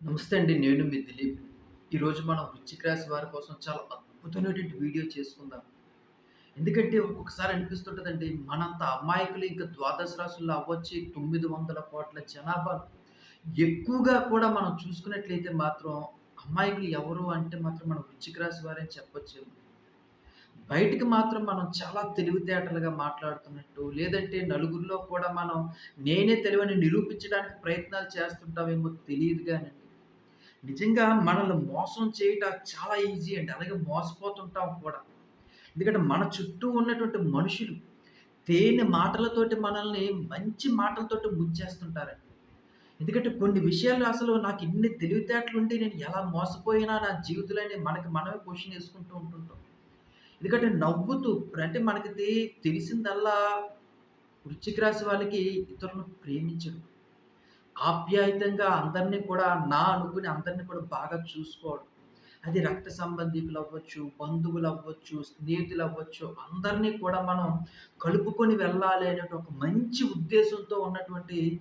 నమస్తే అండి. నేను మీ దిలీప్. ఈరోజు మనం వృచ్చిక రాశి వారి కోసం చాలా అద్భుతమైనటువంటి వీడియో చేసుకుందాం. ఎందుకంటే ఒక్కొక్కసారి అనిపిస్తుంటుందండి మనంత అమాయకులు ఇంకా ద్వాదశ రాశుల్లో అవ్వచ్చు 900,00,00,000 జనాభా ఎక్కువగా కూడా మనం చూసుకున్నట్లయితే మాత్రం అమాయకులు ఎవరు అంటే మాత్రం మనం వృచ్చిక రాశి వారే అని బయటికి మాత్రం మనం చాలా తెలివితేటలుగా మాట్లాడుతున్నట్టు, లేదంటే నలుగురిలో కూడా మనం నేనే తెలివని నిరూపించడానికి ప్రయత్నాలు చేస్తుంటామేమో తెలియదు కానీ నిజంగా మనల్ని మోసం చేయటం చాలా ఈజీ అండి. అలాగే మోసపోతుంటాం కూడా. ఎందుకంటే మన చుట్టూ ఉన్నటువంటి మనుషులు తేని మాటలతోటి మనల్ని మంచి మాటలతోటి ముంచేస్తుంటారండి. ఎందుకంటే కొన్ని విషయాలు అసలు నాకు ఇన్ని తెలివితేటలుండి నేను ఎలా మోసపోయినా నా జీవితంలోనే మనకి మనమే క్వశ్చన్ వేసుకుంటూ ఉంటుంటాం. ఎందుకంటే నవ్వుతూ అంటే మనకి తెలిసిందల్లా వృచ్చిక రాశి వాళ్ళకి ఇతరులను ప్రేమించడం. ఆప్యాయతంగా అందరినీ కూడా నా అనుకుని అందరినీ కూడా బాగా చూసుకోవడం. అది రక్త సంబంధికులు అవ్వచ్చు బంధువులు అవ్వచ్చు స్నేహితులు అవ్వచ్చు అందరినీ కూడా మనం కలుపుకొని వెళ్ళాలి అనేటువంటి ఒక మంచి ఉద్దేశంతో ఉన్నటువంటి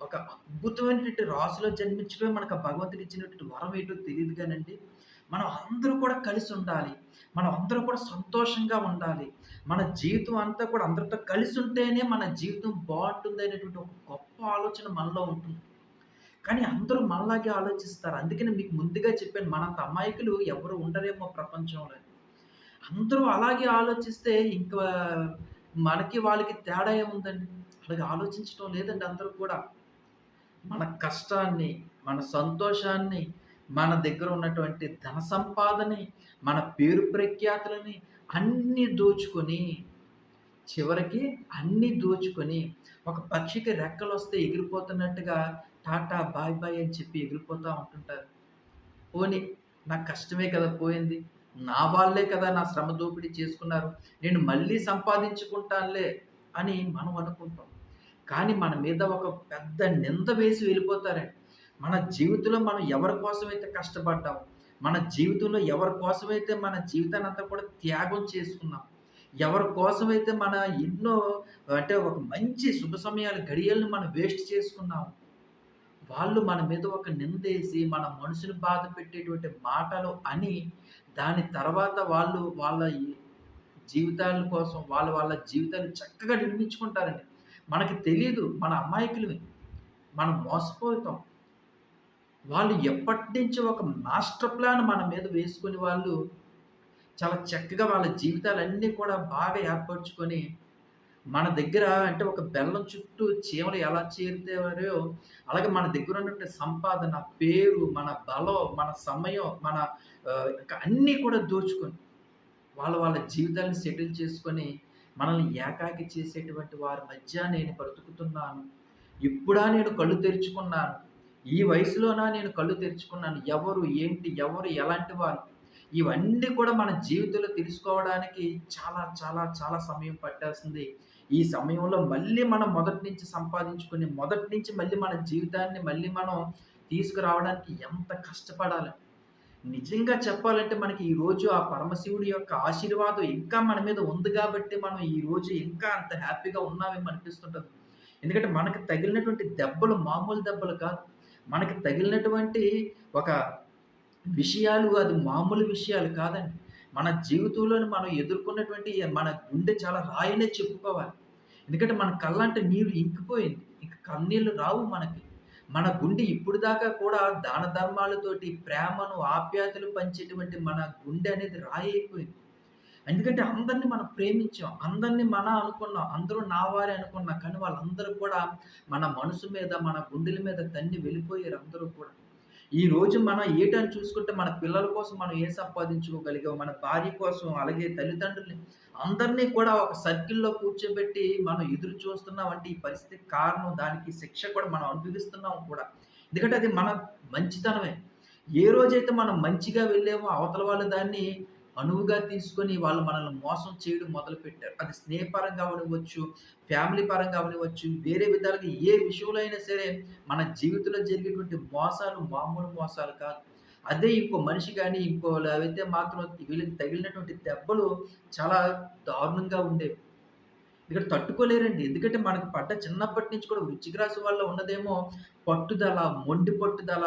ఒక అద్భుతమైనటువంటి రాశిలో జన్మించడమే మనకు భగవంతుడు ఇచ్చినటువంటి వరం ఏంటో తెలియదు కానండి మనం అందరూ కూడా కలిసి ఉండాలి మనం అందరూ కూడా సంతోషంగా ఉండాలి. మన జీవితం అంతా కూడా అందరితో కలిసి ఉంటేనే మన జీవితం బావుంటుందనేటువంటి ఒక గొప్ప ఆలోచన మనలో ఉంటుంది. కానీ అందరూ మనలాగే ఆలోచిస్తారు. అందుకనే మీకు ముందుగా చెప్పాను మనంత అమాయకులు ఎవరు ఉండరేమో ప్రపంచంలో. అందరూ అలాగే ఆలోచిస్తే ఇంకా మనకి వాళ్ళకి తేడా ఏముందండి? అలాగే ఆలోచించడం లేదండి అందరూ కూడా. మన కష్టాన్ని, మన సంతోషాన్ని, మన దగ్గర ఉన్నటువంటి ధన సంపాదని, మన పేరు ప్రఖ్యాతులని అన్నీ దోచుకొని, చివరికి అన్నీ దోచుకొని, ఒక పక్షికి రెక్కలు వస్తే ఎగిరిపోతున్నట్టుగా టాటా, బాయ్ బాయ్ అని చెప్పి ఎగిరిపోతూ ఉంటుంటారు. పోనీ నా కష్టమే కదా పోయింది. నా వాళ్ళే కదా నా శ్రమ దోపిడీ చేసుకున్నారు. నేను మళ్ళీ సంపాదించుకుంటానులే అని మనం అనుకుంటాం. కానీ మన మీద ఒక పెద్ద నింద వేసి వెళ్ళిపోతారండి. మన జీవితంలో మనం ఎవరి కోసమైతే కష్టపడ్డాం మన జీవితంలో ఎవరి కోసమైతే మన జీవితాన్నంతా కూడా త్యాగం చేసుకున్నాం. ఎవరి కోసమైతే మన ఎన్నో అంటే ఒక మంచి శుభ సమయాలు, గడియలను మనం వేస్ట్ చేసుకున్నాం. వాళ్ళు మన మీద ఒక నిందేసి, మన మనసుని బాధ పెట్టేటువంటి మాటలు అని, దాని తర్వాత వాళ్ళు వాళ్ళ జీవితాల కోసం వాళ్ళ వాళ్ళ జీవితాలు చక్కగా నిర్మించుకుంటారండి. మనకి తెలియదు మన అమాయకులమే. మనం మోసపోతాం. వాళ్ళు ఎప్పటినుంచో ఒక మాస్టర్ ప్లాన్ మన మీద వేసుకొని వాళ్ళు చాలా చక్కగా వాళ్ళ జీవితాలన్నీ కూడా బాగా ఏర్పరుచుకొని, మన దగ్గర అంటే ఒక బెల్లం చుట్టూ చీమలు ఎలా చేరుతారో అలాగే మన దగ్గర ఉన్నటువంటి సంపాదన, పేరు, మన బలం, మన సమయం, మన అన్నీ కూడా దోచుకొని, వాళ్ళ వాళ్ళ జీవితాలను సెటిల్ చేసుకొని, మనల్ని ఏకాకి చేసేటువంటి వారి మధ్య నేను బ్రతుకుతున్నాను. ఇప్పుడా నేను కళ్ళు తెరుచుకున్నాను. ఈ వయసులోనా నేను కళ్ళు తెరుచుకున్నాను. ఎవరు, ఏంటి, ఎవరు, ఎలాంటి వారు ఇవన్నీ కూడా మన జీవితంలో తెలుసుకోవడానికి చాలా, చాలా, చాలా సమయం పట్టేస్తుంది. ఈ సమయంలో మళ్ళీ మనం మొదటి నుంచి సంపాదించుకుని మొదటి నుంచి మళ్ళీ మన జీవితాన్ని మళ్ళీ మనం తీసుకురావడానికి ఎంత కష్టపడాలి. నిజంగా చెప్పాలంటే మనకి ఈరోజు ఆ పరమశివుడి యొక్క ఆశీర్వాదం ఇంకా మన మీద ఉంది కాబట్టి మనం ఈరోజు ఇంకా అంత హ్యాపీగా ఉన్నామేమో అనిపిస్తుంటది. ఎందుకంటే మనకు తగిలినటువంటి దెబ్బలు మామూలు దెబ్బలు కాదు. మనకి తగిలినటువంటి ఒక విషయాలు అది మామూలు విషయాలు కాదండి. మన జీవితంలోని మనం ఎదుర్కొన్నటువంటి మన గుండె చాలా రాయనే చెప్పుకోవాలి. ఎందుకంటే మన కళ్ళంటే నీరు ఇంకిపోయింది. ఇంక కన్నీళ్ళు రావు మనకి. మన గుండె ఇప్పుడు దాకా కూడా దాన ధర్మాలతోటి ప్రేమను, ఆప్యాయతలు పంచేటువంటి మన గుండె అనేది రాయయిపోయింది. ఎందుకంటే అందరిని మనం ప్రేమించాం. అందరిని మన అనుకున్నాం. అందరూ నా వారే అనుకున్నాం. కానీ వాళ్ళందరూ కూడా మన మనసు మీద, మన గుండెల మీద తన్ని వెళ్ళిపోయారు అందరూ కూడా. ఈ రోజు మనం ఏటని చూసుకుంటే మన పిల్లల కోసం మనం ఏం సంపాదించుకోగలిగాం, మన భార్య కోసం, అలాగే తల్లిదండ్రుల్ని అందరినీ కూడా ఒక సర్కిల్‌లో కూర్చోబెట్టి మనం ఎదురు చూస్తున్నాం అంటే ఈ పరిస్థితి కారణం దానికి శిక్ష కూడా మనం అనుభవిస్తున్నాం కూడా. ఎందుకంటే అది మన మంచితనమే. ఏ రోజైతే మనం మంచిగా వెళ్ళామో అవతల వాళ్ళు దాన్ని అనువుగా తీసుకొని వాళ్ళు మనల్ని మోసం చేయడం మొదలుపెట్టారు. అది స్నేహపరంగా అవ్వనివ్వచ్చు, ఫ్యామిలీ పరంగా అవ్వనివ్వచ్చు, వేరే విధాలుగా ఏ విషయంలో అయినా సరే మన జీవితంలో జరిగేటువంటి మోసాలు మామూలు మోసాలు కాదు. అదే ఇంకో మనిషి కానీ ఇంకో అయితే మాత్రం వీళ్ళకి తగిలినటువంటి దెబ్బలు చాలా దారుణంగా ఉండేవి. ఇక్కడ తట్టుకోలేరండి. ఎందుకంటే మనకు పడ్డ చిన్నప్పటి నుంచి కూడా వృశ్చిక రాశి వల్ల ఉన్నదేమో పట్టుదల, మొండి పట్టుదల,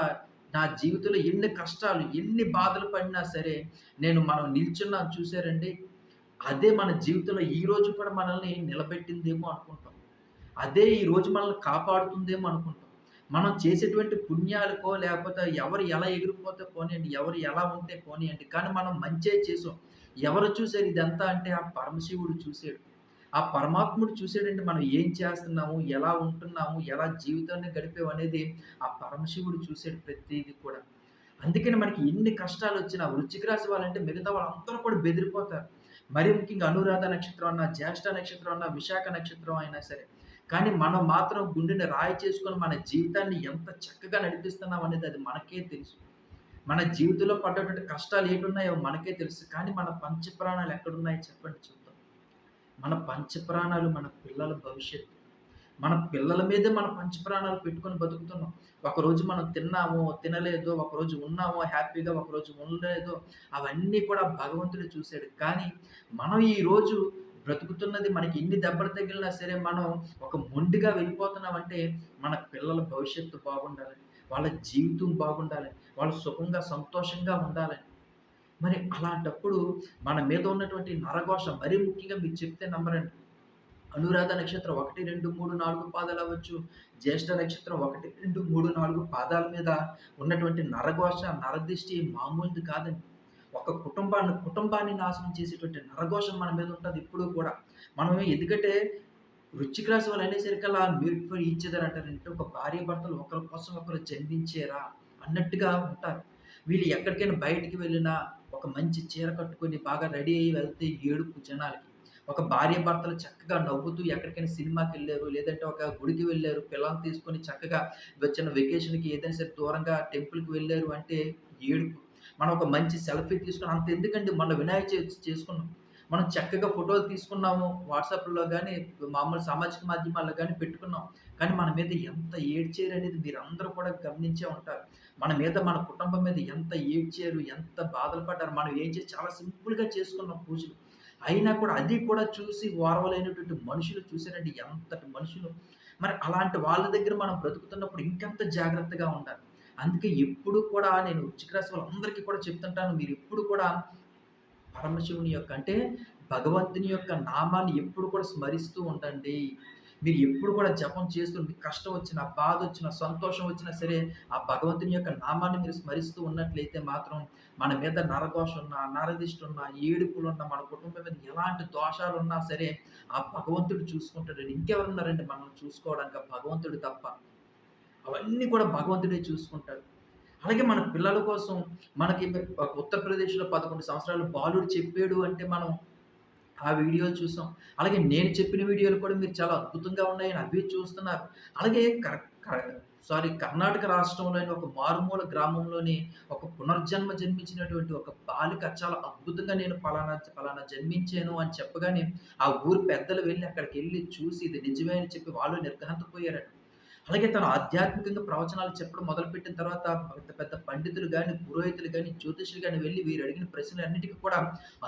నా జీవితంలో ఎన్ని కష్టాలు, ఎన్ని బాధలు పడినా సరే, నేను మనం నిల్చున్నాను చూసారండి, అదే మన జీవితంలో ఈ రోజు కూడా మనల్ని నిలబెట్టిందేమో అనుకుంటాం. అదే ఈ రోజు మనల్ని కాపాడుతుందేమో అనుకుంటాం. మనం చేసేటువంటి పుణ్యాలకో, లేకపోతే ఎవరు ఎలా ఎగిరిపోతే పోనీయండి, ఎవరు ఎలా ఉంటే పోనీయండి, కానీ మనం మంచే చేసాం. ఎవరు చూసారు ఇదంతా అంటే ఆ పరమశివుడు చూసాడు. ఆ పరమాత్ముడు చూసాడంటే మనం ఏం చేస్తున్నాము, ఎలా ఉంటున్నాము, ఎలా జీవితాన్ని గడిపామనేది ఆ పరమశివుడు చూసాడు ప్రతిదీ కూడా. అందుకని మనకి ఎన్ని కష్టాలు వచ్చినా వృచ్చిక రాశి వాళ్ళంటే మిగతా వాళ్ళందరూ కూడా బెదిరిపోతారు. మరి ముఖ్యంగా అనురాధ నక్షత్రం అన్న జ్యేష్ఠ నక్షత్రం అన్నా, విశాఖ నక్షత్రం అయినా సరే. కానీ మనం మాత్రం గుండెని రాయి చేసుకొని మన జీవితాన్ని ఎంత చక్కగా నడిపిస్తున్నాం అనేది అది మనకే తెలుసు. మన జీవితంలో పడ్డటువంటి కష్టాలు ఏటున్నాయో మనకే తెలుసు. కానీ మన పంచ ప్రాణాలు ఎక్కడున్నాయో చెప్పండి మన పంచప్రాణాలు మన పిల్లల భవిష్యత్తు. మన పిల్లల మీదే మన పంచప్రాణాలు పెట్టుకొని బతుకుతున్నాం. ఒకరోజు మనం తిన్నామో, తినలేదో, ఒకరోజు ఉన్నామో హ్యాపీగా, ఒకరోజు ఉండలేదో అవన్నీ కూడా భగవంతుడు చూశాడు కానీ మనం ఈరోజు బ్రతుకుతున్నది మనకి ఎన్ని దెబ్బలు తగిలినా సరే మనం ఒక మొండిగా వెళ్ళిపోతున్నామంటే మన పిల్లల భవిష్యత్తు బాగుండాలని, వాళ్ళ జీవితం బాగుండాలని, వాళ్ళు సుఖంగా, సంతోషంగా ఉండాలని. మరి అలాంటప్పుడు మన మీద ఉన్నటువంటి నరఘోష మరీ ముఖ్యంగా మీరు చెప్తే నమ్మరండి. అనురాధ నక్షత్రం 1, 2, 3, 4 పాదాలు అవ్వచ్చు. జ్యేష్ఠ నక్షత్రం 1, 2, 3, 4 పాదాల మీద ఉన్నటువంటి నరఘోష, నరదిష్టి మామూలుది కాదండి. ఒక కుటుంబాన్ని కుటుంబాన్ని నాశనం చేసేటువంటి నరఘోషం మన మీద ఉంటుంది ఇప్పుడు కూడా. మనం ఎందుకంటే వృచ్చిక రాశి వాళ్ళు అనేసరికి అలా మీరు ఇచ్చేదారు అంటారంటే ఒక భార్యాభర్తలు ఒకరి కోసం ఒకరు జన్మించారా అన్నట్టుగా ఉంటారు. వీళ్ళు ఎక్కడికైనా బయటికి వెళ్ళినా ఒక మంచి చీర కట్టుకొని బాగా రెడీ అయ్యి వెళ్తే ఏడుపు జనాలకి. ఒక భార్యాభర్తలు చక్కగా నవ్వుతూ ఎక్కడికైనా సినిమాకి వెళ్ళారు లేదంటే ఒక గుడికి వెళ్ళారు పిల్లల్ని తీసుకొని చక్కగా వచ్చిన వెకేషన్‌కి ఏదైనా సరే దూరంగా టెంపుల్‌కి వెళ్ళారు అంటే ఏడుపు. మనం ఒక మంచి సెల్ఫీ తీసుకుని అంత ఎందుకండి మొన్న వినాయక చవితి చేసుకున్నాం. మనం చక్కగా ఫోటోలు తీసుకున్నాము. వాట్సాప్‌లో కానీ మామూలు సామాజిక మాధ్యమాల్లో కానీ పెట్టుకున్నాం. కానీ మన మీద ఎంత ఏడ్చేయరు అనేది మీరు అందరూ కూడా గమనించే ఉంటారు. మన మీద, మన కుటుంబం మీద ఎంత ఏడ్చారు, ఎంత బాధలు పడ్డారు. మనం ఏం చేసి చాలా సింపుల్‌గా చేసుకున్నాం పూజలు. అయినా కూడా అది కూడా చూసి ఓర్వలేనటువంటి మనుషులు చూసారండి ఎంతటి మనుషులు. మరి అలాంటి వాళ్ళ దగ్గర మనం బ్రతుకుతున్నప్పుడు ఇంకెంత జాగ్రత్తగా ఉండాలి. అందుకే ఎప్పుడు కూడా నేను వృశ్చిక రాశి వాళ్ళందరికీ కూడా చెప్తుంటాను. మీరు ఎప్పుడు కూడా పరమశివుని యొక్క అంటే భగవంతుని యొక్క నామాన్ని ఎప్పుడు కూడా స్మరిస్తూ ఉండండి. మీరు ఎప్పుడు కూడా జపం చేస్తూ మీకు కష్టం వచ్చిన బాధ వచ్చిన సంతోషం వచ్చినా సరే ఆ భగవంతుని యొక్క నామాన్ని మీరు స్మరిస్తూ ఉన్నట్లయితే మాత్రం మన మీద నరదోషం ఉన్నా, నరదిష్టి ఉన్నా, ఏడుపులున్నా, మన కుటుంబం మీద ఎలాంటి దోషాలున్నా సరే ఆ భగవంతుడు చూసుకుంటాడండి. ఇంకెవరున్నారండి మనం చూసుకోవడానికి ఆ భగవంతుడు తప్ప. అవన్నీ కూడా భగవంతుడే చూసుకుంటాడు. అలాగే మన పిల్లల కోసం మనకి ఉత్తరప్రదేశ్‌లో 11 సంవత్సరాలు బాలుడు చెప్పాడు అంటే మనం ఆ వీడియోలు చూసాం. అలాగే నేను చెప్పిన వీడియోలు కూడా మీరు చాలా అద్భుతంగా ఉన్నాయని అవి చూస్తున్నారు. అలాగే కర క సారీ కర్ణాటక రాష్ట్రంలోని ఒక మారుమూల గ్రామంలోని ఒక పునర్జన్మ జన్మించినటువంటి ఒక బాలిక చాలా అద్భుతంగా నేను ఫలానా ఫలానా జన్మించాను అని చెప్పగానే ఆ ఊరు పెద్దలు వెళ్ళి అక్కడికి వెళ్ళి చూసి ఇది నిజమే అని చెప్పి వాళ్ళు నిర్ఘాంతపోయారట. అలాగే తను ఆధ్యాత్మికంగా ప్రవచనాలు చెప్పడం మొదలుపెట్టిన తర్వాత పెద్ద పెద్ద పండితులు కానీ పురోహితులు కానీ జ్యోతిషులు కానీ వెళ్ళి వీరు అడిగిన ప్రశ్నలన్నిటికీ కూడా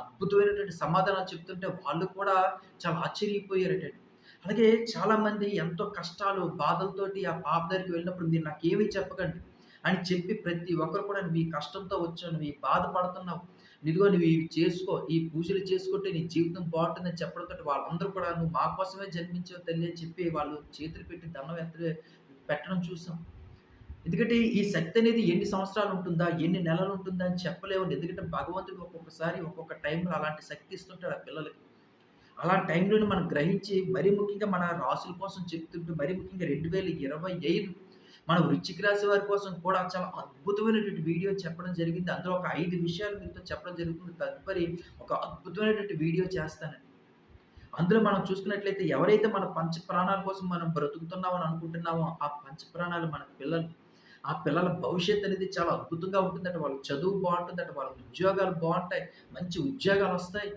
అద్భుతమైనటువంటి సమాధానాలు చెప్తుంటే వాళ్ళు కూడా చాలా ఆశ్చర్యపోయారటండి. అలాగే చాలామంది ఎంతో కష్టాలు, బాధలతోటి ఆ పాప దగ్గరికి వెళ్ళినప్పుడు మీరు నాకేమీ చెప్పకండి అని చెప్పి ప్రతి ఒక్కరు కూడా మీ కష్టంతో వచ్చావు, నువ్వు ఈ బాధపడుతున్నావు. ఇదిగో నువ్వు ఇవి చేసుకో, ఈ పూజలు చేసుకుంటే నీ జీవితం బాగుంటుందని చెప్పడంతో వాళ్ళందరూ కూడా "నువ్వు మా కోసమే జన్మించావు తల్లి" అని చెప్పి వాళ్ళు చేతులు పెట్టి దండం ఎత్త పెట్టడం చూసాం. ఎందుకంటే ఈ శక్తి అనేది ఎన్ని సంవత్సరాలు ఉంటుందా? ఎన్ని నెలలు ఉంటుందా? అని చెప్పలేము ఎందుకంటే భగవంతుడు ఒక్కొక్కసారి ఒక్కొక్క టైంలో అలాంటి శక్తి ఇస్తుంటాడు ఆ పిల్లలకి. అలాంటి టైంలోనే మనం గ్రహించి మరీ ముఖ్యంగా మన రాసుల కోసం చెప్తుంటూ మరీ ముఖ్యంగా 2025 మన వృచ్చిక రాశి వారి కోసం కూడా చాలా అద్భుతమైనటువంటి వీడియో చెప్పడం జరిగింది. అందులో ఒక ఐదు విషయాలు మీతో చెప్పడం జరుగుతుంది. తదుపరి ఒక అద్భుతమైనటువంటి వీడియో చేస్తానండి. అందులో మనం చూసుకున్నట్లయితే ఎవరైతే మన పంచ ప్రాణాల కోసం మనం బ్రతుకుతున్నామని అనుకుంటున్నామో ఆ పంచ ప్రాణాలు మన పిల్లలు. ఆ పిల్లల భవిష్యత్తు అనేది చాలా అద్భుతంగా ఉంటుందట. వాళ్ళ చదువు బావుంటుందట. వాళ్ళ ఉద్యోగాలు బాగుంటాయి మంచి ఉద్యోగాలు వస్తాయి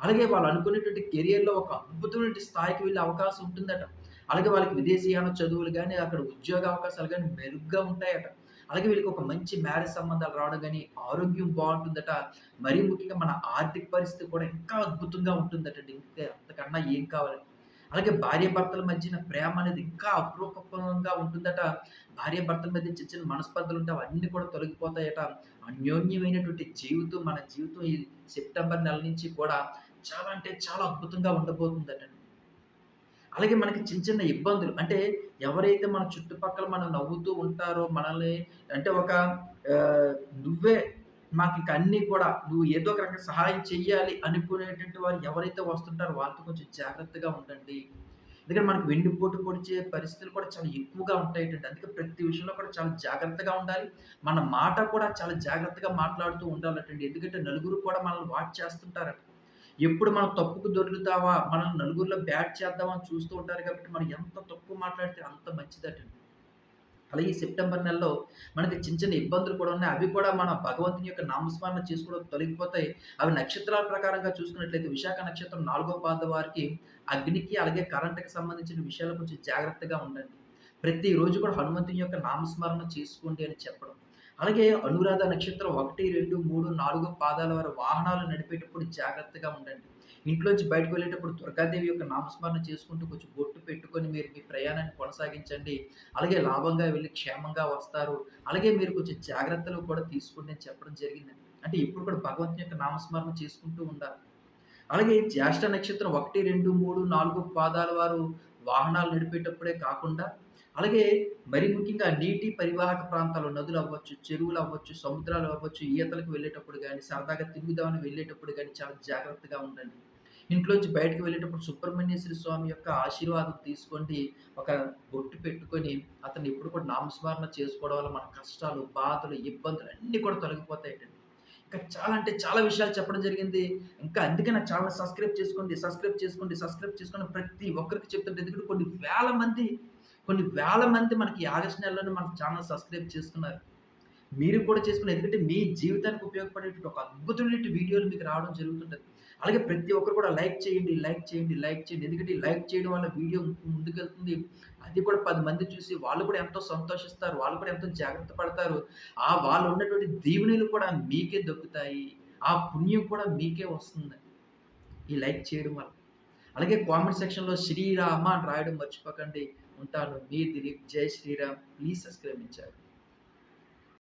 అలాగే వాళ్ళు అనుకునేటువంటి కెరియర్‌లో ఒక అద్భుతమైన స్థాయికి వెళ్ళే అవకాశం ఉంటుందట. అలాగే వాళ్ళకి విదేశీయాన చదువులు కానీ అక్కడ ఉద్యోగ అవకాశాలు కానీ మెరుగ్గా ఉంటాయట. అలాగే వీళ్ళకి ఒక మంచి మ్యారేజ్ సంబంధాలు రావడం కానీ ఆరోగ్యం బాగుంటుందట మరీ ముఖ్యంగా మన ఆర్థిక పరిస్థితి కూడా ఇంకా అద్భుతంగా ఉంటుందటండి. ఇంకా అంతకన్నా ఏం కావాలి? అలాగే భార్యాభర్తల మధ్యన ప్రేమ అనేది ఇంకా అపురూపంగా ఉంటుందట. భార్యాభర్తల మధ్య చిన్న చిన్న మనస్పర్ధలు ఉంటే అవన్నీ కూడా తొలగిపోతాయట. అన్యోన్యమైనటువంటి జీవితం మన జీవితం ఈ సెప్టెంబర్ నెల నుంచి కూడా చాలా అంటే చాలా అద్భుతంగా ఉండబోతుందటండి. అలాగే మనకి చిన్న చిన్న ఇబ్బందులు అంటే ఎవరైతే మన చుట్టుపక్కల మనం నవ్వుతూ ఉంటారో మనల్ని అంటే ఒక నువ్వే నువ్వే ఇంకా అన్నీ కూడా నువ్వు ఏదో ఒక రకంగా సహాయం చెయ్యాలి అనుకునేటువంటి వారు ఎవరైతే వస్తుంటారో వాళ్ళతో కొంచెం జాగ్రత్తగా ఉండండి. ఎందుకంటే మనకు పోటు పొడిచే పరిస్థితులు కూడా చాలా ఎక్కువగా ఉంటాయటండి. అందుకే ప్రతి విషయంలో కూడా చాలా జాగ్రత్తగా ఉండాలి. మన మాట కూడా చాలా జాగ్రత్తగా మాట్లాడుతూ ఉండాలటండి. ఎందుకంటే నలుగురు కూడా మనల్ని వాచ్ చేస్తుంటారట. ఎప్పుడు మనం తప్పుకు దొరుకుతావా మనం నలుగురిలో బ్యాట్ చేద్దామా అని చూస్తూ ఉంటారు కాబట్టి మనం ఎంత తప్పు మాట్లాడితే అంత మంచిదటండి. అలాగే ఈ సెప్టెంబర్ నెలలో మనకి చిన్న చిన్న ఇబ్బందులు కూడా ఉన్నాయి. అవి కూడా మన భగవంతుని యొక్క నామస్మరణ చేసుకోవడం తొలగిపోతాయి. అవి నక్షత్రాల ప్రకారంగా చూసుకున్నట్లయితే విశాఖ నక్షత్రం నాలుగో పాద వారికి అగ్నికి అలాగే కరెంట్‌కి సంబంధించిన విషయాలు కొంచెం జాగ్రత్తగా ఉండండి. ప్రతిరోజు కూడా హనుమంతుని యొక్క నామస్మరణ చేసుకోండి అని చెప్పడం. అలాగే అనురాధ నక్షత్రం 1, 2, 3, 4 పాదాల వారు వాహనాలు నడిపేటప్పుడు జాగ్రత్తగా ఉండండి. ఇంట్లోంచి బయటకు వెళ్ళేటప్పుడు దుర్గాదేవి యొక్క నామస్మరణ చేసుకుంటూ కొంచెం బొట్టు పెట్టుకొని మీరు మీ ప్రయాణాన్ని కొనసాగించండి. అలాగే లాభంగా వెళ్ళి క్షేమంగా వస్తారు. అలాగే మీరు కొంచెం జాగ్రత్తలు కూడా తీసుకోండి అని చెప్పడం జరిగిందండి. అంటే ఇప్పుడు కూడా భగవంతుని యొక్క నామస్మరణ చేసుకుంటూ ఉండాలి. అలాగే జ్యేష్ఠ నక్షత్రం 1, 2, 3, 4 పాదాల వారు వాహనాలు నడిపేటప్పుడే కాకుండా, అలాగే మరి ముఖ్యంగా నీటి పరివాహక ప్రాంతాలు నదులు అవ్వచ్చు చెరువులు అవ్వచ్చు సముద్రాలు అవ్వచ్చు ఈతలకు వెళ్ళేటప్పుడు కానీ సరదాగా తిరుగుదామని వెళ్ళేటప్పుడు కానీ చాలా జాగ్రత్తగా ఉండండి. ఇంట్లోంచి బయటకి వెళ్ళేటప్పుడు సుబ్రహ్మణ్యేశ్వర స్వామి యొక్క ఆశీర్వాదం తీసుకోండి. ఒక బొట్టు పెట్టుకొని అతన్ని ఎప్పుడు కూడా నామస్మరణ చేసుకోవడం వల్ల మన కష్టాలు, బాధలు, ఇబ్బందులు అన్నీ కూడా తొలగిపోతాయండి ఇంకా చాలా అంటే చాలా విషయాలు చెప్పడం జరిగింది. ఇంకా అందుకే నా సబ్స్క్రైబ్ చేసుకోండి, సబ్స్క్రైబ్ చేసుకోండి, సబ్స్క్రైబ్ చేసుకోండి ప్రతి ఒక్కరికి చెప్తుంటే ఎందుకంటే కొన్ని వేల మంది, కొన్ని వేల మంది మనకి ఆగస్ట్ నెలలోనే మన ఛానల్ సబ్స్క్రైబ్ చేసుకున్నారు. మీరు కూడా చేసుకుని ఎందుకంటే మీ జీవితానికి ఉపయోగపడేటువంటి ఒక అద్భుతమైన వీడియోలు మీకు రావడం జరుగుతుంటుంది అలాగే ప్రతి ఒక్కరు కూడా లైక్ చేయండి, లైక్ చేయండి, లైక్ చేయండి. ఎందుకంటే లైక్ చేయడం వల్ల వీడియో ముందుకెళ్తుంది. అది కూడా పది మంది చూసి వాళ్ళు కూడా ఎంతో సంతోషిస్తారు. వాళ్ళు కూడా ఎంతో జాగ్రత్త పడతారు. ఆ వాళ్ళు ఉన్నటువంటి దీవునిలు కూడా మీకే దక్కుతాయి. ఆ పుణ్యం కూడా మీకే వస్తుంది. ఈ లైక్ చేయడం వల్ల. అలాగే కామెంట్ సెక్షన్‌లో శ్రీరామ అని రాయడం మర్చిపోకండి. ఉంటాను. మీ దిలీప్. జై శ్రీరామ్. ప్లీజ్ సబ్స్క్రైబ్ ఇచ్చారు